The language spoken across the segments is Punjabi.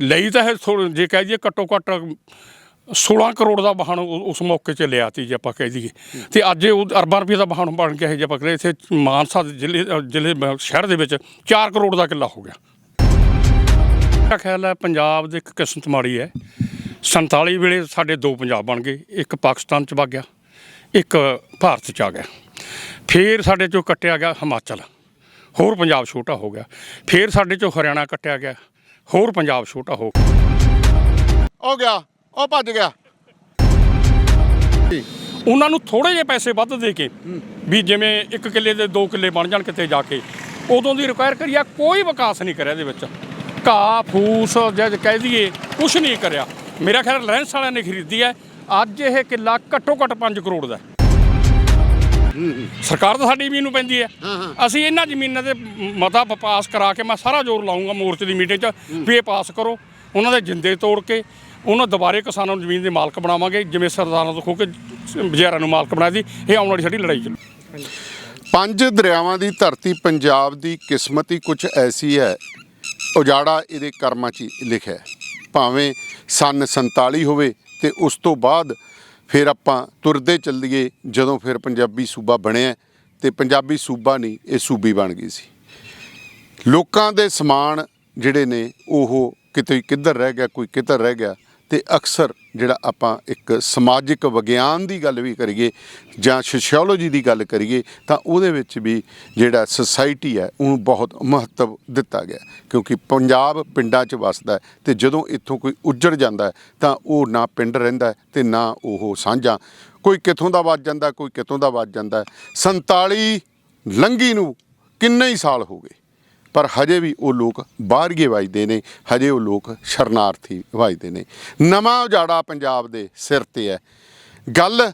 ਲਈ ਤਾਂ ਇਹ ਥੋੜ੍ਹ- ਜੇ ਕਹਿ ਦਈਏ ਘੱਟੋ ਘੱਟ 16 ਕਰੋੜ ਦਾ ਵਾਹਨ ਉ- ਉਸ ਮੌਕੇ 'ਚ ਲਿਆ ਤੀ ਜੇ ਆਪਾਂ ਕਹਿ ਦਈਏ। ਤੇ ਅੱਜ ਇਹ ਉਹ ਅਰਬਾਂ ਰੁਪਏ ਦਾ ਵਾਹਨ ਬਣ ਗਿਆ ਇਹ ਜੇ ਆਪਾਂ ਕਹੀਏ ਇੱਥੇ ਮਾਨਸਾ ਦੇ ਜ਼ਿਲ੍ਹੇ ਅ, ਜ਼ਿਲ੍ਹੇ ਬ- ਸ਼ਹਿਰ ਦੇ ਵਿੱਚ 4 ਕਰੋੜ ਦਾ ਕਿੱਲਾ ਹੋ ਗਿਆ। ਮੇਰਾ ਖਿਆਲ ਹੈ ਪੰਜਾਬ ਦੀ ਇੱਕ ਕਿਸਮਤ ਮਾੜੀ ਹੈ। 47 ਵੇਲੇ ਸਾਡੇ ਦੋ ਪੰਜਾਬ ਬਣ ਗਏ ਇੱਕ ਪਾਕਿਸਤਾਨ ਚ ਵਗ ਗਿਆ ਇੱਕ ਭਾਰਤ ਚ ਆ ਗਿਆ। ਫਿਰ ਸਾਡੇ ਚੋਂ ਕੱਟਿਆ ਗਿਆ ਹਿਮਾਚਲ ਹੋਰ ਪੰਜਾਬ ਛੋਟਾ ਹੋ ਗਿਆ। ਫਿਰ ਸਾਡੇ ਚੋਂ ਹਰਿਆਣਾ ਕੱਟਿਆ ਗਿਆ। ਹੋਰ ਪੰਜਾਬ ਛੋਟਾ ਹੋ ਗਿਆ ਉਹ ਗਿਆ ਉਹ ਭੱਜ ਗਿਆ। ਉਹਨਾਂ ਨੂੰ ਥੋੜੇ ਜਿਹੇ ਪੈਸੇ ਵੱਧ ਦੇ ਕੇ ਵੀ ਜਿਵੇਂ ਇੱਕ ਕਿੱਲੇ ਦੇ ਦੋ ਕਿੱਲੇ ਬਣ ਜਾਣ ਕਿਤੇ ਜਾ ਕੇ ਉਦੋਂ ਦੀ ਰਿਕੁਆਇਰ ਕਰੀਆ ਕੋਈ ਵਿਕਾਸ ਨਹੀਂ ਕਰਿਆ ਇਹਦੇ ਵਿੱਚ। ਘਾਹ ਫੂਸ ਜਦ ਕਹਿ ਦਈਏ ਕੁਛ ਨਹੀਂ ਕਰਿਆ। ਮੇਰਾ ਖਿਆਲ ਰਿਲਾਇੰਸ ਵਾਲਿਆਂ ਨੇ ਖਰੀਦੀ ਹੈ। ਅੱਜ ਇਹ ਕਿੱਲਾ ਘੱਟੋ ਘੱਟ 5 ਕਰੋੜ ਦਾ। ਸਰਕਾਰ ਤਾਂ ਸਾਡੀ ਜ਼ਮੀਨ ਨੂੰ ਪੈਂਦੀ ਹੈ। ਅਸੀਂ ਇਹਨਾਂ ਜ਼ਮੀਨਾਂ ਦੇ ਮਤਾ ਪਾਸ ਕਰਾ ਕੇ ਮੈਂ ਸਾਰਾ ਜ਼ੋਰ ਲਾਉਂਗਾ ਮੋਰਚੇ ਦੀ ਮੀਟਿੰਗ 'ਚ ਵੀ ਇਹ ਪਾਸ ਕਰੋ। ਉਹਨਾਂ ਦੇ ਜਿੰਦੇ ਤੋੜ ਕੇ ਉਹਨਾਂ ਦੁਬਾਰੇ ਕਿਸਾਨਾਂ ਨੂੰ ਜ਼ਮੀਨ ਦੇ ਮਾਲਕ ਬਣਾਵਾਂਗੇ ਜਿਵੇਂ ਸਰਦਾਰਾਂ ਤੋਂ ਖੋ ਕੇ ਬਜ਼ਾਰਾਂ ਨੂੰ ਮਾਲਕ ਬਣਾਇਆ ਸੀ ਇਹ ਆਉਣ ਵਾਲੀ ਸਾਡੀ ਲੜਾਈ ਚੱਲੂ ਪੰਜ ਦਰਿਆਵਾਂ ਦੀ ਧਰਤੀ ਪੰਜਾਬ ਦੀ ਕਿਸਮਤ ਹੀ ਕੁਝ ਐਸੀ ਹੈ। ਉਜਾੜਾ ਇਹਦੇ ਕਰਮਾਂ 'ਚ ਹੀ ਲਿਖਿਆ। ਭਾਵੇਂ ਸਨ 47 ਹੋਵੇ ਤੇ ਉਸ ਤੋਂ ਬਾਅਦ ਫਿਰ ਆਪਾਂ ਤੁਰਦੇ ਚੱਲੀਏ ਜਦੋਂ ਫਿਰ ਪੰਜਾਬੀ ਸੂਬਾ ਬਣਿਆ ਤੇ ਪੰਜਾਬੀ ਸੂਬਾ ਨਹੀਂ, ਇਹ ਸੂਬੀ ਬਣ ਗਈ ਸੀ। ਲੋਕਾਂ ਦੇ ਸਮਾਨ ਜਿਹੜੇ ਨੇ, ਉਹ ਕਿਤੇ ਕਿੱਧਰ ਰਹਿ ਗਿਆ, ਕੋਈ ਕਿੱਧਰ ਰਹਿ ਗਿਆ ਤੇ ਅਕਸਰ ਜਿਹੜਾ ਆਪਾਂ ਇੱਕ ਸਮਾਜਿਕ ਵਿਗਿਆਨ ਦੀ ਗੱਲ ਵੀ ਕਰੀਏ ਜਾਂ ਸੋਸ਼ੀਓਲੋਜੀ ਦੀ ਗੱਲ ਕਰੀਏ, ਤਾਂ ਉਹਦੇ ਵਿੱਚ ਵੀ ਜਿਹੜਾ ਸੁਸਾਇਟੀ ਹੈ, ਉਹਨੂੰ ਬਹੁਤ ਮਹੱਤਵ ਦਿੱਤਾ ਗਿਆ। ਕਿਉਂਕਿ ਪੰਜਾਬ ਪਿੰਡਾਂ 'ਚ ਵਸਦਾ ਹੈ ਤੇ ਜਦੋਂ ਇੱਥੋਂ ਕੋਈ ਉੱਜੜ ਜਾਂਦਾ ਹੈ, ਤਾਂ ਉਹ ਨਾ ਪਿੰਡ ਰਹਿੰਦਾ ਹੈ ਤੇ ਨਾ ਉਹ ਸਾਂਝਾ। ਕੋਈ ਕਿੱਥੋਂ ਦਾ ਵੱਜ ਜਾਂਦਾ, ਕੋਈ ਕਿੱਥੋਂ ਦਾ ਵੱਜ ਜਾਂਦਾ ਹੈ। 47 ਲੰਗੀ ਨੂੰ ਕਿੰਨੇ ਹੀ ਸਾਲ ਹੋ ਗਏ। ਪਰ ਹਜੇ ਵੀ ਉਹ ਲੋਕ ਬਾਹਰਗੇ ਵੱਜਦੇ ਨੇ, ਹਜੇ ਉਹ ਲੋਕ ਸ਼ਰਨਾਰਥੀ ਵੱਜਦੇ ਨੇ। ਨਵਾਂ ਉਜਾੜਾ ਪੰਜਾਬ ਦੇ ਸਿਰ ਤੇ ਹੈ। ਗੱਲ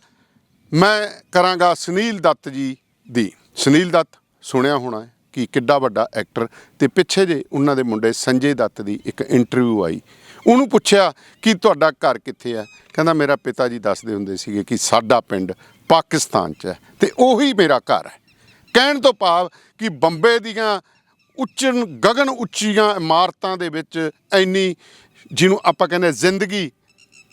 ਮੈਂ ਕਰਾਂਗਾ ਸੁਨੀਲ ਦੱਤ ਜੀ ਦੀ। ਸੁਨੀਲ ਦੱਤ, ਸੁਣਿਆ ਹੋਣਾ ਹੈ ਕਿ ਕਿੱਡਾ ਵੱਡਾ ਐਕਟਰ ਤੇ ਪਿੱਛੇ ਜੇ ਉਹਨਾਂ ਦੇ ਮੁੰਡੇ ਸੰਜੇ ਦੱਤ ਦੀ ਇੱਕ ਇੰਟਰਵਿਊ ਆਈ। ਉਹਨੂੰ ਪੁੱਛਿਆ ਕਿ ਤੁਹਾਡਾ ਘਰ ਕਿੱਥੇ ਹੈ? ਕਹਿੰਦਾ ਮੇਰਾ ਪਿਤਾ ਜੀ ਦੱਸਦੇ ਹੁੰਦੇ ਸੀਗੇ ਕਿ ਸਾਡਾ ਪਿੰਡ ਪਾਕਿਸਤਾਨ 'ਚ ਹੈ ਤੇ ਉਹੀ ਮੇਰਾ ਘਰ ਹੈ। ਕਹਿਣ ਤੋਂ ਭਾਵ ਕਿ ਬੰਬੇ ਦੀਆਂ ਉੱਚਨ, ਗਗਨ ਉੱਚੀਆਂ ਇਮਾਰਤਾਂ ਦੇ ਵਿੱਚ ਇੰਨੀ ਜਿਹਨੂੰ ਆਪਾਂ ਕਹਿੰਦੇ ਜ਼ਿੰਦਗੀ,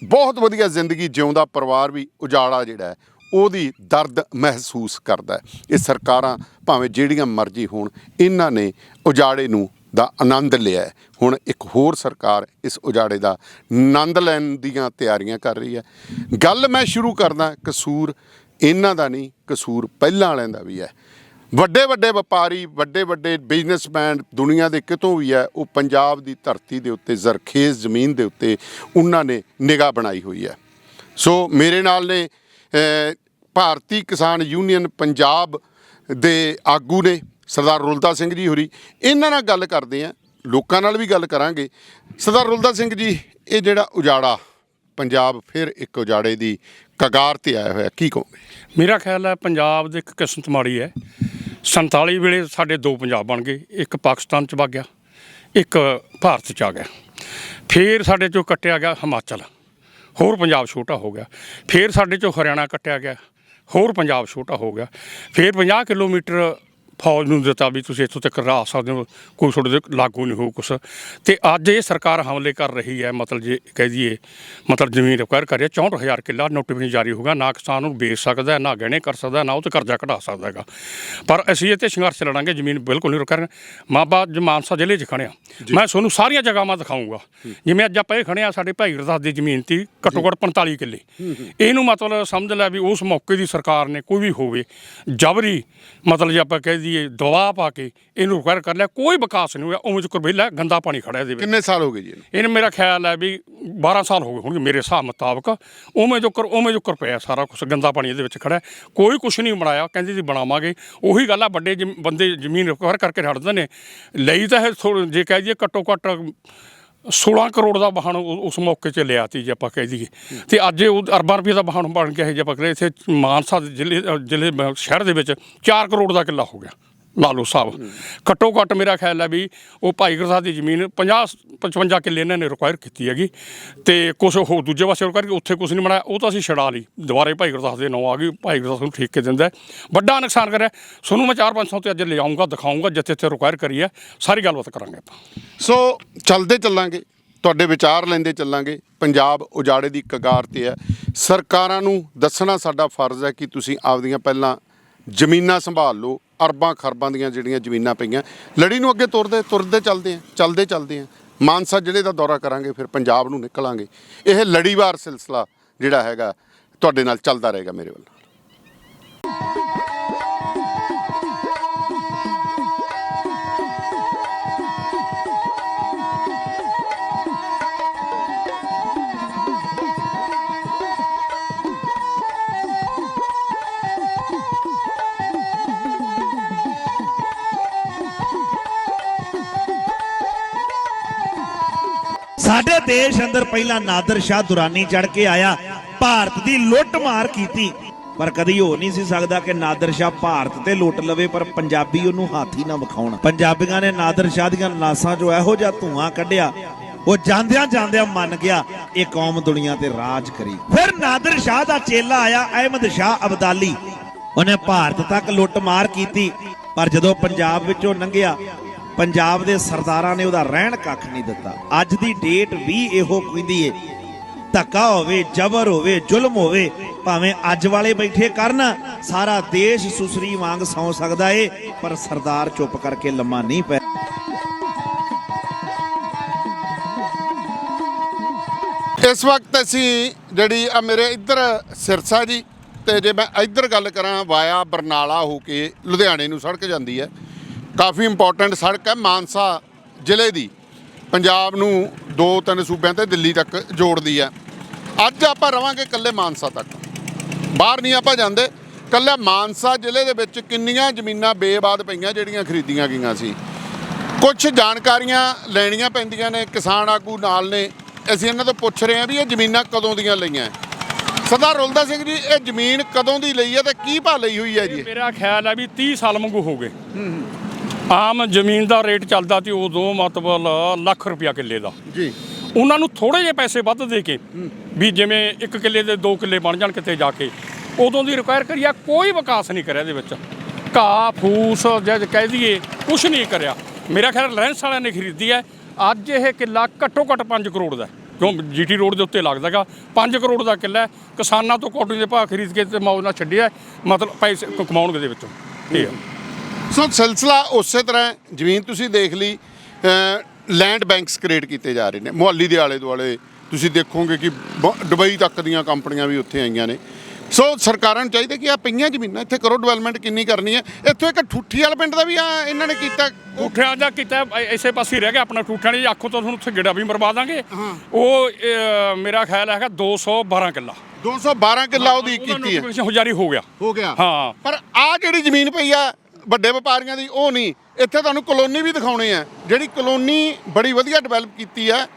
ਬਹੁਤ ਵਧੀਆ ਜ਼ਿੰਦਗੀ ਜਿਉਂਦਾ ਪਰਿਵਾਰ ਵੀ ਉਜਾੜਾ ਜਿਹੜਾ ਹੈ, ਉਹਦੀ ਦਰਦ ਮਹਿਸੂਸ ਕਰਦਾ ਹੈ। ਇਹ ਸਰਕਾਰਾਂ ਭਾਵੇਂ ਜਿਹੜੀਆਂ ਮਰਜ਼ੀ ਹੋਣ, ਇਹਨਾਂ ਨੇ ਉਜਾੜੇ ਨੂੰ ਦਾ ਆਨੰਦ ਲਿਆ ਹੁਣ ਇੱਕ ਹੋਰ ਸਰਕਾਰ ਇਸ ਉਜਾੜੇ ਦਾ ਆਨੰਦ ਲੈਣ ਦੀਆਂ ਤਿਆਰੀਆਂ ਕਰ ਰਹੀ ਹੈ। ਗੱਲ ਮੈਂ ਸ਼ੁਰੂ ਕਰਦਾ, ਕਸੂਰ ਇਹਨਾਂ ਦਾ ਨਹੀਂ, ਕਸੂਰ ਪਹਿਲਾਂ ਵਾਲਿਆਂ ਦਾ ਵੀ ਹੈ। ਵੱਡੇ ਵੱਡੇ ਵਪਾਰੀ ਵੱਡੇ ਵੱਡੇ ਬਿਜ਼ਨਸਮੈਨ ਦੁਨੀਆ ਦੇ ਕਿਤੋਂ ਵੀ ਹੈ, ਉਹ ਪੰਜਾਬ ਦੀ ਧਰਤੀ ਦੇ ਉੱਤੇ, ਜ਼ਰਖੇਜ਼ ਜ਼ਮੀਨ ਦੇ ਉੱਤੇ ਉਹਨਾਂ ਨੇ ਨਿਗਾਹ ਬਣਾਈ ਹੋਈ ਹੈ। ਸੋ ਮੇਰੇ ਨਾਲ ਨੇ ਭਾਰਤੀ ਕਿਸਾਨ ਯੂਨੀਅਨ ਪੰਜਾਬ ਦੇ ਆਗੂ ਨੇ ਸਰਦਾਰ ਰੁਲਦਾ ਸਿੰਘ ਜੀ ਹੋਰੀ। ਇਹਨਾਂ ਨਾਲ ਗੱਲ ਕਰਦੇ ਆ ਲੋਕਾਂ ਨਾਲ ਵੀ ਗੱਲ ਕਰਾਂਗੇ। ਸਰਦਾਰ ਰੁਲਦਾ ਸਿੰਘ ਜੀ, ਇਹ ਜਿਹੜਾ ਉਜਾੜਾ, ਪੰਜਾਬ ਫਿਰ ਇੱਕ ਉਜਾੜੇ ਦੀ ਕਗਾਰ ਤੇ ਆਇਆ ਹੋਇਆ, ਕੀ ਕਹੋਗੇ? ਮੇਰਾ ਖਿਆਲ ਹੈ ਪੰਜਾਬ ਦੇ ਇੱਕ ਕਿਸਮਤ ਮਾੜੀ ਹੈ। 47 ਵੇਲੇ ਸਾਡੇ ਦੋ ਪੰਜਾਬ ਬਣ ਗਏ, ਇੱਕ ਪਾਕਿਸਤਾਨ ਚ ਵਗ ਗਿਆ, ਇੱਕ ਭਾਰਤ ਚ ਆ ਗਿਆ। ਫਿਰ ਸਾਡੇ ਚੋਂ ਕੱਟਿਆ ਗਿਆ ਹਿਮਾਚਲ, ਹੋਰ ਪੰਜਾਬ ਛੋਟਾ ਹੋ ਗਿਆ। ਫਿਰ ਸਾਡੇ ਚੋਂ ਹਰਿਆਣਾ ਕੱਟਿਆ ਗਿਆ, ਹੋਰ ਪੰਜਾਬ ਛੋਟਾ ਹੋ ਗਿਆ। ਫਿਰ 50 ਕਿਲੋਮੀਟਰ ਫੌਜ ਨੂੰ ਦਿੱਤਾ ਵੀ ਤੁਸੀਂ ਇੱਥੋਂ ਤੱਕ ਰਾਹ ਸਕਦੇ ਹੋ ਕੋਈ ਤੁਹਾਡੇ ਤੇ ਲਾਗੂ ਨਹੀਂ ਹੋ ਕੁਛ। ਤੇ ਅੱਜ ਇਹ ਸਰਕਾਰ ਹਮਲੇ ਕਰ ਰਹੀ ਹੈ ਮਤਲਬ ਜੇ ਕਹਿ ਦਈਏ ਮਤਲਬ ਜ਼ਮੀਨ ਰਿਕਵਾਇਰ ਕਰ ਰਹੀ ਹੈ 64000 ਕਿੱਲਾ ਨੋਟੀਫਿਕੇਸ਼ਨ ਜਾਰੀ ਹੋਗਾ ਨਾ ਕਿਸਾਨ ਨੂੰ ਵੇਚ ਸਕਦਾ ਨਾ ਗਹਿਣੇ ਕਰ ਸਕਦਾ ਨਾ ਉਹ ਤੇ ਕਰਜ਼ਾ ਕਢਾ ਸਕਦਾ ਹੈਗਾ। ਪਰ ਅਸੀਂ ਇਹ ਤੇ ਸੰਘਰਸ਼ ਲੜਾਂਗੇ ਜ਼ਮੀਨ ਬਿਲਕੁਲ ਨਹੀਂ ਰਿਕਵਾਇਰ ਮਾਬਾ ਮਾਨਸਾ ਜ਼ਿਲ੍ਹੇ 'ਚ ਖੜਿਆ ਮੈਂ ਤੁਹਾਨੂੰ ਸਾਰੀਆਂ ਜਗ੍ਹਾਵਾਂ ਦਿਖਾਉਂਗਾ ਜਿਵੇਂ ਅੱਜ ਆਪਾਂ ਇਹ ਖੜੇ ਆ ਸਾਡੇ ਭਾਈ ਗੁਰਦਾਸ ਦੀ ਜ਼ਮੀਨ ਤੀ ਘੱਟੋ ਘੱਟ 45 ਕਿੱਲੇ। ਇਹਨੂੰ ਮਤਲਬ ਸਮਝ ਲੈ ਵੀ ਉਸ ਮੌਕੇ ਦੀ ਸਰਕਾਰ ਨੇ ਕੋਈ ਵੀ ਹੋਵੇ ਜਬਰੀ ਮਤਲਬ ਜੇ ਆਪਾਂ ਕਹਿ ਦਈਏ ਦਬਾਅ ਪਾ ਕੇ ਇਹਨੂੰ ਰਿਕਵਾਇਰ ਕਰ ਲਿਆ ਕੋਈ ਵਿਕਾਸ ਨਹੀਂ ਹੋਇਆ ਉਵੇਂ ਚ ਵਿਹਲਾ ਗੰਦਾ ਪਾਣੀ ਖੜਾ ਇਹਦੇ ਵਿੱਚ। ਕਿੰਨੇ ਸਾਲ ਹੋ ਗਏ ਜੀ ਇਹਨੂੰ? ਇਹਨੇ ਮੇਰਾ ਖਿਆਲ ਹੈ ਵੀ 12 ਸਾਲ ਹੋ ਗਏ ਹੋਣਗੇ ਮੇਰੇ ਹਿਸਾਬ ਮੁਤਾਬਕ। ਉਵੇਂ ਜੋ ਕਰ ਉਵੇਂ ਜੋ ਕਰ ਪਿਆ ਸਾਰਾ ਕੁਝ ਗੰਦਾ ਪਾਣੀ ਇਹਦੇ ਵਿੱਚ ਖੜਾ ਹੈ। ਕੋਈ ਕੁਝ ਨਹੀਂ ਬਣਾਇਆ ਕਹਿੰਦੇ ਜੀ ਬਣਾਵਾਂਗੇ। ਉਹੀ ਗੱਲ ਆ ਵੱਡੇ ਜ਼ਮ- ਬੰਦੇ ਜ਼ਮੀਨ ਰਿਕਵਰ ਕਰਕੇ ਛੱਡਦੇ ਨੇ। ਲਈ ਤਾਂ ਇਹ ਥੋੜ੍ਹ- ਜੇ ਕਹਿ ਦਈਏ ਘੱਟੋ ਘੱਟ 16 ਕਰੋੜ ਦਾ ਵਾਹਨ ਉ- ਉਸ ਮੌਕੇ 'ਚ ਲਿਆ ਤੀ ਜੇ ਆਪਾਂ ਕਹਿ ਦਈਏ। ਤੇ ਅੱਜ ਇਹ ਉਹ ਅਰਬਾਂ ਰੁਪਏ ਦਾ ਵਾਹਨ ਬਣ ਗਿਆ ਇਹ ਜੇ ਆਪਾਂ ਕਹੀਏ ਇੱਥੇ ਮਾਨਸਾ ਦੇ ਜ਼ਿਲ੍ਹੇ ਅ, ਜ਼ਿਲ੍ਹੇ ਬ- ਸ਼ਹਿਰ ਦੇ ਵਿੱਚ 4 ਕਰੋੜ ਦਾ ਕਿੱਲਾ ਹੋ ਗਿਆ। ਲਾ ਸਾਹਿਬ। ਘੱਟੋ ਘੱਟ ਮੇਰਾ ਖਿਆਲ ਹੈ ਵੀ ਉਹ ਭਾਈ ਗੁਰਦਾਸ ਦੀ ਜ਼ਮੀਨ 50 55 ਕਿੱਲੇ ਇਹਨਾਂ ਨੇ ਰਿਕੁਆਇਰ ਕੀਤੀ ਹੈਗੀ। ਤੇ ਕੁਝ ਹੋ ਦੂਜੇ ਪਾਸੇ ਰਿਕਵਾਇਰ ਉੱਥੇ ਕੁਝ ਨਹੀਂ ਬਣਾਇਆ, ਉਹ ਤਾਂ ਅਸੀਂ ਛਡਾ ਲਈ। ਦੁਬਾਰੇ ਭਾਈ ਗੁਰਦਾਸ ਦੇ ਨਾਂ ਆ ਗਈ, ਭਾਈ ਗੁਰਦਾਸ ਨੂੰ ਠੀਕ ਕੇ ਦਿੰਦਾ ਵੱਡਾ ਨੁਕਸਾਨ ਕਰਿਆ। ਤੁਹਾਨੂੰ ਮੈਂ 4-500 ਤੇ ਅੱਜ ਲਿਆਉਂਗਾ ਦਿਖਾਉਂਗਾ ਜਿੱਥੇ ਜਿੱਥੇ ਰਿਕਵਾਇਰ ਕਰੀ ਹੈ। ਸਾਰੀ ਗੱਲਬਾਤ ਕਰਾਂਗੇ ਆਪਾਂ। ਸੋ ਚੱਲਦੇ ਚੱਲਾਂਗੇ, ਤੁਹਾਡੇ ਵਿਚਾਰ ਲੈਂਦੇ ਚੱਲਾਂਗੇ। ਪੰਜਾਬ ਉਜਾੜੇ ਦੀ ਕਗਾਰ ਤੇ ਹੈ। ਸਰਕਾਰਾਂ ਨੂੰ ਦੱਸਣਾ ਸਾਡਾ ਫਰਜ਼ ਹੈ ਕਿ ਤੁਸੀਂ ਆਪਦੀਆਂ ਪਹਿਲਾਂ ਜ਼ਮੀਨਾਂ ਸੰਭਾਲ ਲਓ ਅਰਬਾਂ ਖਰਬਾਂ ਦੀਆਂ ਜਿਹੜੀਆਂ ਜ਼ਮੀਨਾਂ ਪਈਆਂ। ਲੜੀ ਨੂੰ ਅੱਗੇ ਤੁਰਦੇ ਤੁਰਦੇ ਚੱਲਦੇ ਆ, ਚੱਲਦੇ ਚੱਲਦੇ ਆ। ਮਾਨਸਾ ਜ਼ਿਲ੍ਹੇ ਦਾ ਦੌਰਾ ਕਰਾਂਗੇ, ਫਿਰ ਪੰਜਾਬ ਨੂੰ ਨਿਕਲਾਂਗੇ। ਇਹ ਲੜੀਵਾਰ ਸਿਲਸਿਲਾ ਜਿਹੜਾ ਹੈਗਾ, ਤੁਹਾਡੇ ਨਾਲ ਚੱਲਦਾ ਰਹੇਗਾ ਮੇਰੇ ਵੱਲ। ਸਾਡੇ ਦੇਸ਼ ਅੰਦਰ ਪਹਿਲਾਂ ਨਾਦਰ ਸ਼ਾਹ ਦੁਰਾਨੀ ਚੜ ਕੇ ਆਇਆ, ਭਾਰਤ ਦੀ ਲੁੱਟ ਮਾਰ ਕੀਤੀ। ਪਰ ਕਦੀ ਹੋ ਨਹੀਂ ਸੀ ਸਕਦਾ ਕਿ ਨਾਦਰ ਸ਼ਾਹ ਭਾਰਤ ਤੇ ਲੁੱਟ ਲਵੇ, ਪਰ ਪੰਜਾਬੀ ਉਹਨੂੰ ਹਾਥੀ ਨਾ ਵਿਖਾਉਣ। ਪੰਜਾਬੀਆਂ ਨੇ ਨਾਦਰ ਸ਼ਾਹ ਦੀਆਂ ਲਾਸਾਂ 'ਚੋਂ ਇਹੋ ਜਿਹਾ ਧੂਆਂ ਕੱਢਿਆ, ਉਹ ਜਾਂਦਿਆਂ ਜਾਂਦਿਆਂ ਮੰਨ ਗਿਆ, ਇਹ ਕੌਮ ਦੁਨੀਆ ਤੇ ਰਾਜ ਕਰੀ। ਫਿਰ ਨਾਦਰ ਸ਼ਾਹ ਦਾ ਚੇਲਾ ਆਇਆ ਅਹਿਮਦ ਸ਼ਾਹ ਅਬਦਾਲੀ। ਉਹਨੇ ਭਾਰਤ ਤੱਕ ਲੁੱਟ ਮਾਰ ਕੀਤੀ, ਪਰ ਜਦੋਂ ਪੰਜਾਬ ਵਿੱਚੋਂ ਲੰਘਿਆ ਪੰਜਾਬ ਦੇ ਸਰਦਾਰਾਂ ਨੇ ਉਹਦਾ ਰਹਿਣ ਕੱਖ ਨਹੀਂ ਦਿੱਤਾ। ਅੱਜ ਦੀ ਡੇਟ ਵੀ ਇਹੋ ਕਹਿੰਦੀ ਏ। ਧੱਕਾ ਹੋਵੇ, ਜ਼ਬਰ ਹੋਵੇ, ਜ਼ੁਲਮ ਹੋਵੇ, ਭਾਵੇਂ ਅੱਜ ਵਾਲੇ ਬੈਠੇ ਕਰਨ, ਸਾਰਾ ਦੇਸ਼ ਸੁਸਰੀ ਵਾਂਗ ਸੌ ਸਕਦਾ ਏ, ਪਰ ਸਰਦਾਰ ਚੁੱਪ ਕਰਕੇ ਲੰਮਾ ਨਹੀਂ ਪੈ ਇਸ ਵਕਤ ਅਸੀਂ ਜਿਹੜੀ ਆ ਮੇਰੇ ਇੱਧਰ ਸਿਰਸਾ ਜੀ, ਤੇ ਜੇ ਮੈਂ ਇੱਧਰ ਗੱਲ ਕਰਾਂ, ਵਾਇਆ ਬਰਨਾਲਾ ਹੋ ਕੇ ਲੁਧਿਆਣੇ ਨੂੰ ਸੜਕ ਜਾਂਦੀ ਹੈ ਕਾਫੀ ਇੰਪੋਰਟੈਂਟ ਸੜਕ ਹੈ ਮਾਨਸਾ ਜ਼ਿਲ੍ਹੇ ਦੀ। ਪੰਜਾਬ ਨੂੰ ਦੋ ਤਿੰਨ ਸੂਬਿਆਂ ਤੇ ਦਿੱਲੀ ਤੱਕ ਜੋੜਦੀ ਹੈ। ਅੱਜ ਆਪਾਂ ਰਵਾਂਗੇ ਇਕੱਲੇ ਮਾਨਸਾ ਤੱਕ। ਬਾਹਰ ਨਹੀਂ ਆਪਾਂ ਜਾਂਦੇ। ਇਕੱਲੇ ਮਾਨਸਾ ਜ਼ਿਲ੍ਹੇ ਦੇ ਵਿੱਚ ਕਿੰਨੀਆਂ ਜ਼ਮੀਨਾਂ ਬੇਬਾਦ ਪਈਆਂ ਜਿਹੜੀਆਂ ਖਰੀਦੀਆਂ ਗਈਆਂ ਸੀ। ਕੁਝ ਜਾਣਕਾਰੀਆਂ ਲੈਣੀਆਂ ਪੈਂਦੀਆਂ ਨੇ ਕਿਸਾਨ ਆਗੂ ਨਾਲ ਨੇ। ਅਸੀਂ ਇਹਨਾਂ ਤੋਂ ਪੁੱਛ ਰਹੇ ਹਾਂ ਵੀ ਇਹ ਜ਼ਮੀਨਾਂ ਕਦੋਂ ਦੀਆਂ ਲਈਆਂ। ਸਰਦਾਰ ਰੁਲਦਾ ਸਿੰਘ ਜੀ ਇਹ ਜ਼ਮੀਨ ਕਦੋਂ ਦੀ ਲਈ ਹੈ ਤੇ ਕੀ ਭਾ ਲਈ ਹੋਈ ਹੈ ਜੀ? ਮੇਰਾ ਖਿਆਲ ਹੈ ਵੀ 30 ਸਾਲ ਵਾਂਗੂ ਹੋ ਗਏ। ਆਮ ਜ਼ਮੀਨ ਦਾ ਰੇਟ ਚੱਲਦਾ ਸੀ ਉਦੋਂ ਮਤਲਬ ਲੱਖ ਰੁਪਿਆ ਕਿੱਲੇ ਦਾ। ਜੀ। ਉਹਨਾਂ ਨੂੰ ਥੋੜੇ ਜਿਹੇ ਪੈਸੇ ਵੱਧ ਦੇ ਕੇ ਵੀ ਜਿਵੇਂ ਇੱਕ ਕਿੱਲੇ ਦੇ ਦੋ ਕਿੱਲੇ ਬਣ ਜਾਣ ਕਿਤੇ ਜਾ ਕੇ ਉਦੋਂ ਦੀ ਰਿਕੁਆਇਰ ਕਰੀਆ ਕੋਈ ਵਿਕਾਸ ਨਹੀਂ ਕਰਿਆ ਇਹਦੇ ਵਿੱਚ। ਘਾਹ ਫੂਸ ਜਦ ਕਹਿ ਦਈਏ ਕੁਛ ਨਹੀਂ ਕਰਿਆ। ਮੇਰਾ ਖਿਆਲ ਰਿਲਾਇੰਸ ਵਾਲਿਆਂ ਨੇ ਖਰੀਦੀ ਹੈ। ਅੱਜ ਇਹ ਕਿੱਲਾ ਘੱਟੋ ਘੱਟ 5 ਕਰੋੜ ਦਾ ਹੈ, ਕਿਉਂ ਜੀਟੀ ਰੋਡ ਦੇ ਉੱਤੇ ਲੱਗਦਾਗਾ 5 ਕਰੋੜ ਦਾ ਕਿੱਲਾ ਹੈ। ਕਿਸਾਨਾਂ ਤੋਂ ਕੋਟੀ ਦੇ ਭਾਅ ਖਰੀਦ ਕੇ ਤੇ ਮੌਜ ਨਾਲ ਛੱਡਿਆ ਹੈ। ਮਤਲਬ ਪੈਸੇ ਕਮਾਉਣਗੇ ਦੇ ਵਿੱਚੋਂ। ਇਹ ਆ ਸੋ ਸਿਲਸਿਲਾ ਉਸੇ ਤਰ੍ਹਾਂ। ਜ਼ਮੀਨ ਤੁਸੀਂ ਦੇਖ ਲਈ ਲੈਂਡ ਬੈਂਕਸ ਕ੍ਰੀਏਟ ਕੀਤੇ ਜਾ ਰਹੇ ਨੇ। ਮੁਹੱਲੀ ਦੇ ਆਲੇ ਦੁਆਲੇ ਤੁਸੀਂ ਦੇਖੋਗੇ ਕਿ ਦੁਬਈ ਤੱਕ ਦੀਆਂ ਕੰਪਨੀਆਂ ਵੀ ਉੱਥੇ ਆਈਆਂ ਨੇ। ਸੋ ਸਰਕਾਰਾਂ ਨੂੰ ਚਾਹੀਦਾ ਕਿ ਆ ਪਈਆਂ ਜ਼ਮੀਨਾਂ ਇੱਥੇ ਕਰੋ ਡਿਵੈਲਪਮੈਂਟ ਕਿੰਨੀ ਕਰਨੀ ਹੈ। ਇੱਥੋਂ ਇੱਕ ਠੂਠੀ ਵਾਲਾ ਪਿੰਡ ਦਾ ਵੀ ਆ ਇਹਨਾਂ ਨੇ ਕੀਤਾ। ਠੂਠਿਆਂ ਦਾ ਕੀਤਾ ਐਸੇ ਪਾਸੇ ਰਹਿ ਗਿਆ ਆਪਣਾ ਠੂਠਿਆਂ ਦੀ ਆਖੋ ਤਾਂ ਤੁਹਾਨੂੰ ਉੱਥੇ ਗੇੜਾ ਵੀ ਮਰਵਾ ਦਾਂਗੇ। ਉਹ ਮੇਰਾ ਖਿਆਲ ਹੈਗਾ 212 ਕਿੱਲਾ। 212 ਕਿੱਲਾ ਉਹਦੀ ਕੀਤੀ ਹੈ। ਹੁਜਾਰੀ ਹੋ ਗਿਆ। ਹੋ ਗਿਆ। ਹਾਂ। ਪਰ ਆ ਜਿਹੜੀ ਜ਼ਮੀਨ ਪਈ ਆ? ਵੱਡੇ ਵਪਾਰੀਆਂ ਦੀ ਉਹ ਨਹੀਂ, ਇੱਥੇ ਤੁਹਾਨੂੰ ਕਲੋਨੀ ਵੀ ਦਿਖਾਉਣੀ ਹੈ, ਜਿਹੜੀ ਕਲੋਨੀ ਬੜੀ ਵਧੀਆ ਡਿਵੈਲਪ ਕੀਤੀ ਹੈ,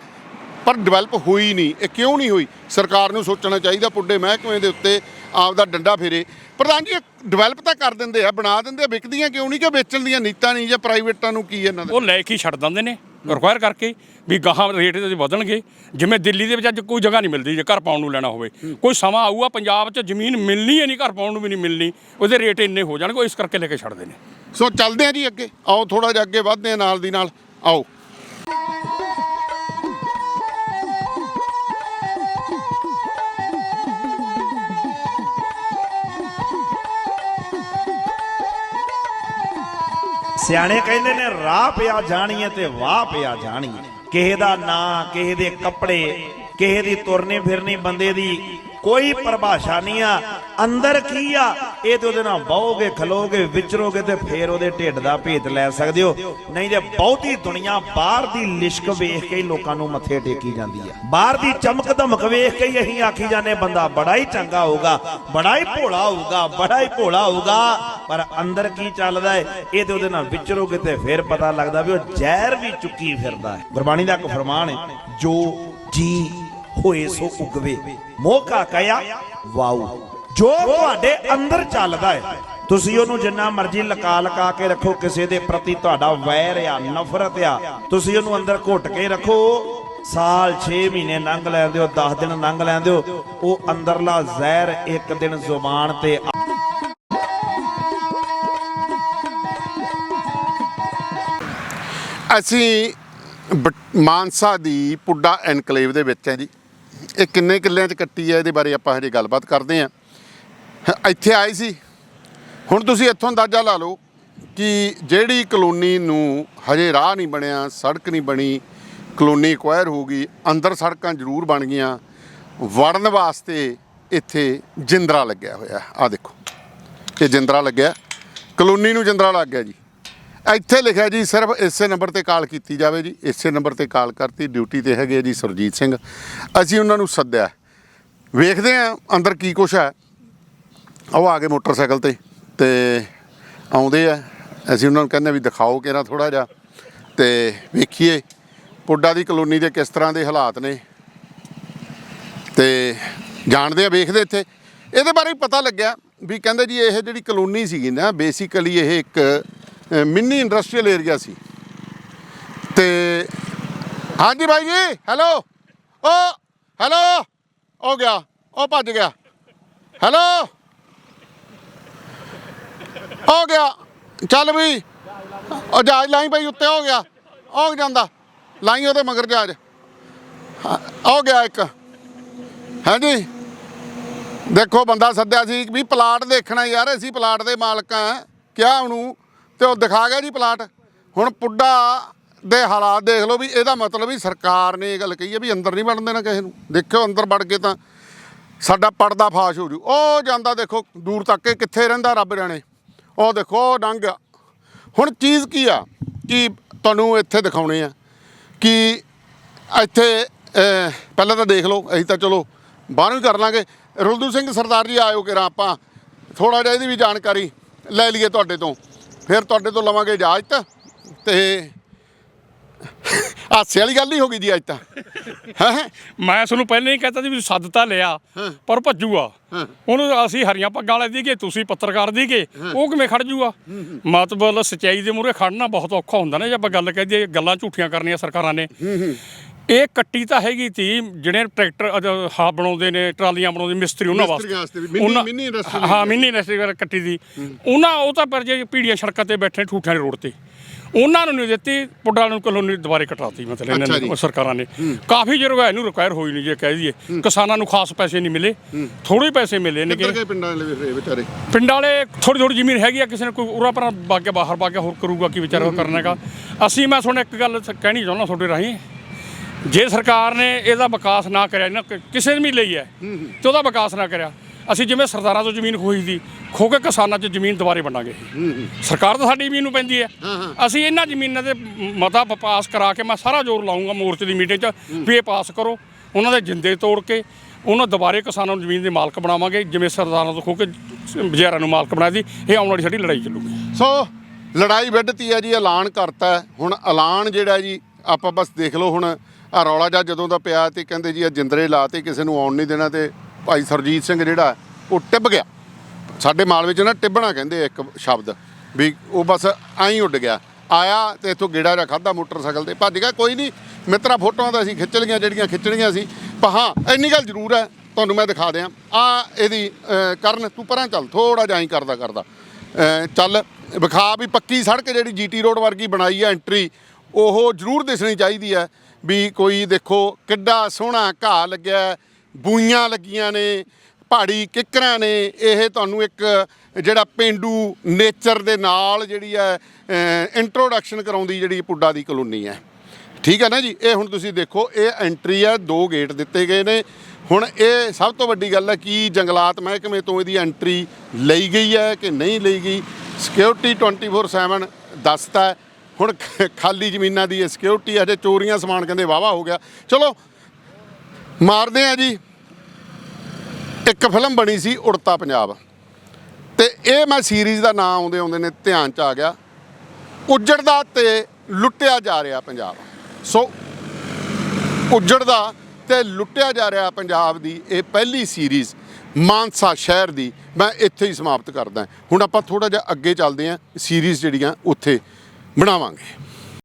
ਪਰ ਡਿਵੈਲਪ ਹੋਈ ਨਹੀਂ, ਇਹ ਕਿਉਂ ਨਹੀਂ ਹੋਈ? ਸਰਕਾਰ ਨੂੰ ਸੋਚਣਾ ਚਾਹੀਦਾ, ਪੁੱਡੇ ਮਹਿਕਮੇ ਦੇ ਉੱਤੇ ਆਪ ਦਾ ਡੰਡਾ ਫੇਰੇ। ਪ੍ਰਧਾਨ ਜੀ ਡਿਵੈਲਪ ਤਾਂ ਕਰ ਦਿੰਦੇ ਆ, ਬਣਾ ਦਿੰਦੇ ਵਿਕਦੀਆਂ ਕਿਉਂ ਨਹੀਂ ਕਿ ਵੇਚਣ ਦੀਆਂ ਨੀਤਾਂ ਨਹੀਂ, ਜਾਂ ਪ੍ਰਾਈਵੇਟਾਂ ਨੂੰ ਕੀ ਇਹਨਾਂ ਦਾ? ਉਹ ਲੈ ਕੇ ਛੱਡ ਦਿੰਦੇ ਨੇ। ਰਿਕੁਆਇਰ ਕਰਕੇ ਵੀ ਗਾਹਾਂ ਰੇਟ ਦੇ ਵਧਣਗੇ। ਜਿਵੇਂ ਦਿੱਲੀ ਦੇ ਵਿੱਚ ਅੱਜ ਕੋਈ ਜਗ੍ਹਾ ਨਹੀਂ ਮਿਲਦੀ ਜੇ ਘਰ ਪਾਉਣ ਨੂੰ ਲੈਣਾ ਹੋਵੇ। ਕੋਈ ਸਮਾਂ ਆਊਗਾ ਪੰਜਾਬ 'ਚ ਜ਼ਮੀਨ ਮਿਲਣੀ ਹੈ ਨਹੀਂ ਘਰ ਪਾਉਣ ਨੂੰ ਵੀ ਨਹੀਂ ਮਿਲਣੀ ਉਹਦੇ ਰੇਟ ਇੰਨੇ ਹੋ ਜਾਣਗੇ ਉਹ ਇਸ ਕਰਕੇ ਲੈ ਕੇ ਛੱਡਦੇ ਨੇ। ਸੋ ਚੱਲਦੇ ਆ ਜੀ ਅੱਗੇ। ਆਓ ਥੋੜਾ ਜਿਹਾ ਅੱਗੇ ਵਧਦੇ ਆ ਨਾਲ ਦੀ ਨਾਲ। ਆਓ। ਸਿਆਣੇ ਕਹਿੰਦੇ ਨੇ, ਰਾਹ ਪਿਆ ਜਾਣੀਏ ਤੇ ਵਾਹ ਪਿਆ ਜਾਣੀਏ। ਕਿਸੇ ਦਾ ਨਾਂ, ਕਿਸੇ ਦੇ ਕੱਪੜੇ, ਕਿਸੇ ਦੀ ਤੁਰਨੀ ਫਿਰਨੀ, ਬੰਦੇ ਦੀ ਕੋਈ ਪਰਿਭਾਸ਼ਾ ਨਹੀਂ ਆ। ਅੰਦਰ ਕੀ ਆ? ਇਹ ਤੇ ਉਹਦੇ ਨਾਲ ਬਹੋਗੇ ਖਲੋਗੇ, ਵਿਚਰੋਗੇ ਤੇ ਫੇਰ ਉਹਦੇ ਢਿੱਡ ਦਾ ਭੇਤ ਲੈ ਸਕਦੇ ਹੋ। ਨਹੀਂ ਤੇ ਬਹੁਤੀ ਦੁਨੀਆ ਬਾਹਰ ਦੀ ਲਿਸ਼ਕ ਵੇਖ ਕੇ ਹੀ ਲੋਕਾਂ ਨੂੰ ਮੱਥੇ ਟੇਕੀ ਜਾਂਦੀ ਆ। ਬਾਹਰ ਦੀ ਚਮਕ ਧਮਕ ਵੇਖ ਕੇ ਹੀ ਅਸੀਂ ਆਖੀ ਜਾਂਦੇ ਬੰਦਾ ਬੜਾ ਹੀ ਚੰਗਾ ਹੋਊਗਾ, ਬੜਾ ਹੀ ਭੋਲਾ ਹੋਊਗਾ, ਬੜਾ ਹੀ ਭੋਲਾ ਹੋਊਗਾ। ਪਰ ਅੰਦਰ ਕੀ ਚੱਲਦਾ ਹੈ ਇਹ ਤੇ ਉਹਦੇ ਨਾਲ ਵਿਚਰੋਗੇ ਤੇ ਫੇਰ ਪਤਾ ਲੱਗਦਾ ਵੀ ਉਹ ਜ਼ਹਿਰ ਵੀ ਚੁੱਕੀ ਫਿਰਦਾ ਹੈ ਗੁਰਬਾਣੀ ਦਾ ਇੱਕ ਫਰਮਾਨ ਹੈ ਜੋ ਜੀ ਹੋਏ ਸੋ ਉਗਵੇ। ਮੋਕਾ ਕਹਿਆ ਵਾਉ ਜੋ ਤੁਹਾਡੇ ਅੰਦਰ ਚੱਲਦਾ ਹੈ, ਤੁਸੀਂ ਉਹਨੂੰ ਜਿੰਨਾ ਮਰਜ਼ੀ ਲਕਾ ਲਕਾ ਕੇ ਰੱਖੋ, ਕਿਸੇ ਦੇ ਪ੍ਰਤੀ ਤੁਹਾਡਾ ਵੈਰ ਆ, ਨਫ਼ਰਤ ਆ, ਤੁਸੀਂ ਉਹਨੂੰ ਅੰਦਰ ਘੁੱਟ ਕੇ ਰੱਖੋ। ਸਾਲ 6 ਮਹੀਨੇ ਲੰਘ ਲੈਂਦੇ ਹੋ 10 ਦਿਨ ਲੰਘ ਲੈਂਦੇ ਹੋ, ਉਹ ਅੰਦਰਲਾ ਜ਼ਹਿਰ ਇੱਕ ਦਿਨ ਜ਼ੁਬਾਨ ਤੇ ਅਸੀਂ ਮਾਨਸਾ ਦੀ ਪੁੱਡਾ ਐਨਕਲੇਵ ਦੇ ਵਿੱਚ ਹੈ ਜੀ। ਇਹ ਕਿੰਨੇ ਕਿੱਲਿਆਂ 'ਚ ਕੱਟੀ ਹੈ ਇਹਦੇ ਬਾਰੇ ਆਪਾਂ ਹਜੇ ਗੱਲਬਾਤ ਕਰਦੇ ਹਾਂ ਇੱਥੇ ਆਏ ਸੀ। ਹੁਣ ਤੁਸੀਂ ਇੱਥੋਂ ਅੰਦਾਜ਼ਾ ਲਾ ਲਓ ਕਿ ਜਿਹੜੀ ਕਲੋਨੀ ਨੂੰ ਹਜੇ ਰਾਹ ਨਹੀਂ ਬਣਿਆ, ਸੜਕ ਨਹੀਂ ਬਣੀ, ਕਲੋਨੀ ਐਕਵਾਇਰ ਹੋ ਗਈ, ਅੰਦਰ ਸੜਕਾਂ ਜ਼ਰੂਰ ਬਣ ਗਈਆਂ। ਵੜਨ ਵਾਸਤੇ ਇੱਥੇ ਜਿੰਦਰਾ ਲੱਗਿਆ ਹੋਇਆ। ਆ ਦੇਖੋ, ਇਹ ਜਿੰਦਰਾ ਲੱਗਿਆ। ਕਲੋਨੀ ਨੂੰ ਜਿੰਦਰਾ ਲੱਗ ਗਿਆ ਜੀ। ਇੱਥੇ ਲਿਖਿਆ ਜੀ, ਸਿਰਫ ਇਸੇ ਨੰਬਰ ਤੇ ਕਾਲ ਕੀਤੀ ਜਾਵੇ ਜੀ। ਇਸੇ ਨੰਬਰ ਤੇ ਕਾਲ ਕਰਤੀ, ਡਿਊਟੀ ਤੇ ਹੈਗੇ ਆ ਜੀ ਸੁਰਜੀਤ ਸਿੰਘ। ਅਸੀਂ ਉਹਨਾਂ ਨੂੰ ਸੱਦਿਆ। ਵੇਖਦੇ ਆ ਅੰਦਰ ਕੀ ਕੁਛ ਹੈ। ਉਹ ਆ ਗਏ ਮੋਟਰਸਾਈਕਲ ਤੇ ਤੇ ਆਉਂਦੇ ਆ। ਅਸੀਂ ਉਹਨਾਂ ਨੂੰ ਕਹਿੰਦੇ ਵੀ ਦਿਖਾਓ ਕਿਹੜਾ ਥੋੜਾ ਜਿਹਾ ਤੇ ਵੇਖੀਏ ਪੁੱਡਾ ਦੀ ਕਲੋਨੀ ਦੇ ਕਿਸ ਤਰ੍ਹਾਂ ਦੇ ਹਾਲਾਤ ਨੇ। ਤੇ ਜਾਣਦੇ ਆ, ਵੇਖਦੇ ਇੱਥੇ। ਇਹਦੇ ਬਾਰੇ ਹੀ ਪਤਾ ਲੱਗਿਆ ਵੀ ਕਹਿੰਦੇ ਜੀ, ਇਹ ਜਿਹੜੀ ਕਲੋਨੀ ਸੀਗੀ ਨਾ, ਬੇਸਿਕਲੀ ਇਹ ਇੱਕ ਮਿੰਨੀ ਇੰਡਸਟਰੀਅਲ ਏਰੀਆ ਸੀ। ਤੇ ਹਾਂਜੀ ਭਾਈ ਜੀ, ਹੈਲੋ। ਓ, ਹੈਲੋ। ਹੋ ਗਿਆ ਉਹ ਭੱਜ ਗਿਆ। ਹੈਲੋ। ਹੋ ਗਿਆ, ਚੱਲ ਵੀ ਉਹ ਜਹਾਜ਼ ਲਾਈ ਭਾਈ ਉੱਤੇ ਹੋ ਗਿਆ। ਹੋ ਜਾਂਦਾ, ਲਾਈ ਉਹਦੇ ਮਗਰ ਜਹਾਜ਼। ਹੋ ਗਿਆ ਇੱਕ। ਹਾਂਜੀ। ਦੇਖੋ ਬੰਦਾ ਸੱਦਿਆ ਸੀ ਵੀ ਪਲਾਟ ਦੇਖਣਾ ਯਾਰ, ਅਸੀਂ ਪਲਾਟ ਦੇ ਮਾਲਕ ਆ। ਕਿਆ ਉਹਨੂੰ ਤੇ ਉਹ ਦਿਖਾ ਗਿਆ ਜੀ ਪਲਾਟ। ਹੁਣ ਪੁੱਡਾ ਦੇ ਹਾਲਾਤ ਦੇਖ ਲਓ ਵੀ ਇਹਦਾ ਮਤਲਬ ਵੀ ਸਰਕਾਰ ਨੇ ਇਹ ਗੱਲ ਕਹੀ ਹੈ ਵੀ ਅੰਦਰ ਨਹੀਂ ਵੜਨ ਦੇਣਾ ਕਿਸੇ ਨੂੰ। ਦੇਖਿਓ ਅੰਦਰ ਵੜ ਕੇ ਤਾਂ ਸਾਡਾ ਪਰਦਾ ਫਾਸ਼ ਹੋ ਜੂ। ਉਹ ਜਾਂਦਾ ਦੇਖੋ, ਦੂਰ ਤੱਕ ਇਹ ਕਿੱਥੇ ਰਹਿੰਦਾ ਰੱਬ ਜਾਣੇ। ਉਹ ਦੇਖੋ, ਉਹ ਡੰਗ ਆ। ਹੁਣ ਚੀਜ਼ ਕੀ ਆ? ਕਿ ਤੁਹਾਨੂੰ ਇੱਥੇ ਦਿਖਾਉਣੇ ਆ ਕਿ ਇੱਥੇ ਪਹਿਲਾਂ ਤਾਂ ਦੇਖ ਲਓ, ਅਸੀਂ ਤਾਂ ਚਲੋ ਬਾਹਰੋਂ ਹੀ ਕਰ ਲਾਂਗੇ। ਰੁਲਦੂ ਸਿੰਘ ਸਰਦਾਰ ਜੀ ਆਇਓ ਕਿਰਾ ਆਪਾਂ। ਥੋੜਾ ਜਿਹਾ ਇਹਦੀ ਵੀ ਜਾਣਕਾਰੀ ਲੈ ਲਈਏ ਤੁਹਾਡੇ ਤੋਂ। ਫਿਰ ਤੁਹਾਡੇ ਤੋਂ ਲਵਾਂਗੇ ਇਜਾਜ਼ਤ ਤੇ ਹਾਸੇ ਵਾਲੀ ਗੱਲ ਹੀ ਹੋ ਗਈ ਜੀ ਅੱਜ ਤਾਂ। ਹੈ? ਮੈਂ ਤੁਹਾਨੂੰ ਪਹਿਲਾਂ ਹੀ ਕਹਤਾ ਸੀ ਵੀ ਸੱਦ ਤਾਂ ਲਿਆ ਪਰ ਭੱਜੂਗਾ। ਉਹਨੂੰ ਅਸੀਂ ਹਰੀਆਂ ਪੱਗਾਂ ਵਾਲੇ ਦੀਗੇ ਤੁਸੀਂ ਪੱਤਰਕਾਰ ਦੀਗੇ ਉਹ ਕਿਵੇਂ ਖੜ ਜੂਗਾ? ਮਤਲਬ ਸਚਾਈ ਦੇ ਮੂਹਰੇ ਖੜਨਾ ਬਹੁਤ ਔਖਾ ਹੁੰਦਾ ਨਾ ਜੇ ਆਪਾਂ ਗੱਲ ਕਹਦੇ ਗੱਲਾਂ ਝੂਠੀਆਂ ਕਰਨੀਆਂ ਸਰਕਾਰਾਂ ਨੇ। ਇਹ ਕੱਟੀ ਤਾਂ ਹੈਗੀ ਤੀ ਜਿਹੜੇ ਟਰੈਕਟਰ ਹਾਂ ਬਣਾਉਂਦੇ ਨੇ ਟਰਾਲੀਆਂ ਬਣਾਉਂਦੇ ਮਿਸਤਰੀ ਉਹਨਾਂ ਵਾਸਤੇ। ਮਿੰਨੀ- ਮਿੰਨੀ ਇੰਡਸਟਰੀ ਹਾਂ ਮਿੰਨੀ ਇੰਡਸਟਰੀ ਵਾਲਾ ਕੱਟੀ ਦੀ ਉਹਨਾਂ ਉਹ ਤਾਂ ਪਰ ਜੇ ਪੀੜੀਆਂ ਸੜਕਾਂ ਤੇ ਬੈਠੇ ਠੂਠਿਆਂ ਦੇ ਰੋਡ ਤੇ। ਉਹਨਾਂ ਨੂੰ ਨਹੀਂ ਦਿੱਤੀ ਪੁੱਡਾ ਨੂੰ ਕਲੋਨੀ ਦੁਬਾਰੇ ਕਟਾਤੀ ਮਤਲਬ ਇਹਨਾਂ ਨੇ। ਸਰਕਾਰਾਂ ਨੇ। ਕਾਫੀ ਜਰ ਹੋਇਆ ਇਹਨੂੰ ਰਿਕਵਾਇਰ ਹੋਈ ਨਹੀਂ ਜੇ ਕਹਿ ਦਈਏ। ਕਿਸਾਨਾਂ ਨੂੰ ਖਾਸ ਪੈਸੇ ਨਹੀਂ ਮਿਲੇ। ਥੋੜੇ ਪੈਸੇ ਮਿਲੇ ਨੇ ਗਏ ਪਿੰਡਾਂ ਵਾਲੇ ਵਿਚਾਰੇ? ਪਿੰਡ ਵਾਲੇ ਥੋੜੀ ਥੋੜੀ ਜ਼ਮੀਨ ਹੈਗੀ ਆ ਕਿਸੇ ਨੇ ਕੋਈ ਉਰਾ ਪਰ ਬਾਗੇ ਬਾਹਰ ਬਾਗੇ ਹੋਰ ਕਰੂਗਾ ਕੀ ਵਿਚਾਰਾ ਕਰਨਾ ਹੈਗਾ ਅਸੀਂ ਮੈਂ ਤੁਹਾਨੂੰ ਇੱਕ ਗੱਲ ਸ- ਕਹਿਣੀ ਚਾਹੁੰਦਾ ਤੁਹਾਡੇ ਰਾਹੀਂ। ਜੇ ਸਰਕਾਰ ਨੇ ਇਹਦਾ ਵਿਕਾਸ ਨਾ ਕਰਿਆ ਨਾ ਕਿ- ਕਿਸੇ ਨੇ ਵੀ ਲਈ ਹੈ ਤੇ ਉਹਦਾ ਵਿਕਾਸ ਨਾ ਕਰਿਆ ਅਸੀਂ ਜਿਵੇਂ ਸਰਦਾਰਾਂ ਤੋਂ ਜ਼ਮੀਨ ਖੋਈ ਦੀ ਖੋ ਕੇ ਕਿਸਾਨਾਂ 'ਚ ਜ਼ਮੀਨ ਦੁਬਾਰੇ ਵੰਡਾਂਗੇ। ਸਰਕਾਰ ਤਾਂ ਸਾਡੀ ਜ਼ਮੀਨ ਨੂੰ ਪੈਂਦੀ ਹੈ। ਅਸੀਂ ਇਹਨਾਂ ਜ਼ਮੀਨਾਂ ਦੇ ਮਤਾ ਪ- ਪਾਸ ਕਰਾ ਕੇ ਮੈਂ ਸਾਰਾ ਜ਼ੋਰ ਲਾਉਂਗਾ ਮੋਰਚੇ ਦੀ ਮੀਟਿੰਗ 'ਚ ਵੀ ਇਹ ਪਾਸ ਕਰੋ। ਉਹਨਾਂ ਦੇ ਜਿੰਦੇ ਤੋੜ ਕੇ ਉਹਨਾਂ ਦੁਬਾਰੇ ਕਿਸਾਨਾਂ ਨੂੰ ਜ਼ਮੀਨ ਦੇ ਮਾਲਕ ਬਣਾਵਾਂਗੇ ਜਿਵੇਂ ਸਰਦਾਰਾਂ ਤੋਂ ਖੋ ਕੇ ਬਜ਼ਾਰਾਂ ਨੂੰ ਮਾਲਕ ਬਣਾਇਆ ਸੀ ਇਹ ਆਉਣ ਵਾਲੀ ਸਾਡੀ ਲੜਾਈ ਚੱਲੂਗੀ। ਸੋ ਲੜਾਈ ਵਿੱਢਤੀ ਹੈ ਜੀ ਐਲਾਨ ਕਰਤਾ ਹੈ। ਹੁਣ ਐਲਾਨ ਜਿਹੜਾ ਜੀ ਆਪਾਂ ਬਸ ਦੇਖ ਲਓ ਹੁਣ ਆ ਰੌਲਾ ਜਾ ਜਦੋਂ ਦਾ ਪਿਆ ਤੇ ਕਹਿੰਦੇ ਜੀ ਆ ਜਿੰਦਰੇ ਲਾਤੇ, ਕਿਸੇ ਨੂੰ ਆਉਣ ਨਹੀਂ ਦੇਣਾ ਤੇ ਭਾਈ ਸਰਜੀਤ ਸਿੰਘ ਜਿਹੜਾ, ਉਹ ਟਿੱਬ ਗਿਆ। ਸਾਡੇ ਮਾਲ ਵਿੱਚ ਨਾ ਟਿੱਬਣਾ ਕਹਿੰਦੇ ਇੱਕ ਸ਼ਬਦ, ਵੀ ਉਹ ਬਸ ਐਂ ਉੱਡ ਗਿਆ। ਆਇਆ ਤੇ ਇੱਥੋਂ ਗੇੜਾ ਜਿਹਾ ਖਾਦਾ ਮੋਟਰਸਾਈਕਲ ਤੇ, ਭੱਜ ਗਿਆ, ਕੋਈ ਨਹੀਂ, ਮਿੱਤਰਾ ਫੋਟੋਆਂ ਤਾਂ ਅਸੀਂ ਖਿੱਚ ਲਈਆਂ, ਜਿਹੜੀਆਂ ਖਿੱਚਣੀਆਂ ਸੀ। ਪਰ ਹਾਂ, ਇੰਨੀ ਗੱਲ ਜ਼ਰੂਰ ਹੈ, ਤੁਹਾਨੂੰ ਮੈਂ ਦਿਖਾ ਦਿਆਂ। ਆ ਇਹਦੀ ਕਰਨ, ਤੂੰ ਪਰਾਂ ਚੱਲ ਥੋੜਾ ਜਿਹਾ ਹੀ ਕਰਦਾ ਕਰਦਾ। ਚੱਲ, ਵਿਖਾ ਵੀ ਪੱਕੀ ਸੜਕ ਜਿਹੜੀ ਜੀਟੀ ਰੋਡ ਵਰਗੀ ਬਣਾਈ ਹੈ ਐਂਟਰੀ ਉਹ ਜ਼ਰੂਰ ਦਿਸਣੀ ਚਾਹੀਦੀ ਹੈ। ਵੀ ਕੋਈ ਦੇਖੋ ਕਿੱਡਾ ਸੋਹਣਾ ਘਾਹ ਲੱਗਿਆ ਬੂਈਆਂ ਲੱਗੀਆਂ ਨੇ, ਪਹਾੜੀ ਕਿੱਕਰਾਂ ਨੇ, ਇਹ ਤੁਹਾਨੂੰ ਇੱਕ ਜਿਹੜਾ ਪਿੰਡੂ ਨੇਚਰ ਦੇ ਨਾਲ ਜਿਹੜੀ ਹੈ ਇੰਟਰੋਡਕਸ਼ਨ ਕਰਾਉਂਦੀ ਜਿਹੜੀ ਪੁੱਡਾ ਦੀ ਕਲੋਨੀ ਹੈ। ਠੀਕ ਹੈ ਨਾ ਜੀ? ਇਹ ਹੁਣ ਤੁਸੀਂ ਦੇਖੋ, ਇਹ ਐਂਟਰੀ ਹੈ, ਦੋ ਗੇਟ ਦਿੱਤੇ ਗਏ ਨੇ। ਹੁਣ ਇਹ ਸਭ ਤੋਂ ਵੱਡੀ ਗੱਲ ਹੈ ਕਿ ਜੰਗਲਾਤ ਮਹਿਕਮੇ ਤੋਂ ਇਹਦੀ ਐਂਟਰੀ ਲਈ ਗਈ ਹੈ ਕਿ ਨਹੀਂ ਲਈ ਗਈ? ਸਿਕਿਉਰਿਟੀ 24/7 ਦੱਸਦਾ ਹੁਣ ਖਾਲੀ ਜ਼ਮੀਨਾਂ ਦੀ ਸਿਕਿਉਰਿਟੀ ਹਜੇ ਚੋਰੀਆਂ ਸਮਾਨ ਕਹਿੰਦੇ ਵਾਵਾ ਹੋ ਗਿਆ। ਚਲੋ, ਮਾਰਦੇ ਆ ਜੀ। ਇੱਕ ਫਿਲਮ ਬਣੀ ਸੀ ਉੜਤਾ ਪੰਜਾਬ। ਤੇ ਇਹ ਮੈਂ ਸੀਰੀਜ਼ ਦਾ ਨਾਮ ਆਉਂਦੇ ਆਉਂਦੇ ਨੇ ਧਿਆਨ ਚ ਆ ਗਿਆ। ਉੱਜੜਦਾ ਤੇ ਲੁੱਟਿਆ ਜਾ ਰਿਹਾ ਪੰਜਾਬ। ਸੋ ਉੱਜੜਦਾ ਤੇ ਲੁੱਟਿਆ ਜਾ ਰਿਹਾ ਪੰਜਾਬ ਦੀ ਇਹ ਪਹਿਲੀ ਸੀਰੀਜ਼ ਮਾਨਸਾ ਸ਼ਹਿਰ ਦੀ ਮੈਂ ਇੱਥੇ ਹੀ ਸਮਾਪਤ ਕਰਦਾ। ਹੁਣ ਆਪਾਂ ਥੋੜਾ ਜਿਹਾ ਅੱਗੇ ਚੱਲਦੇ ਹਾਂ ਸੀਰੀਜ਼ ਜਿਹੜੀਆਂ ਉੱਥੇ। ਬਣਾਵਾਂਗੇ।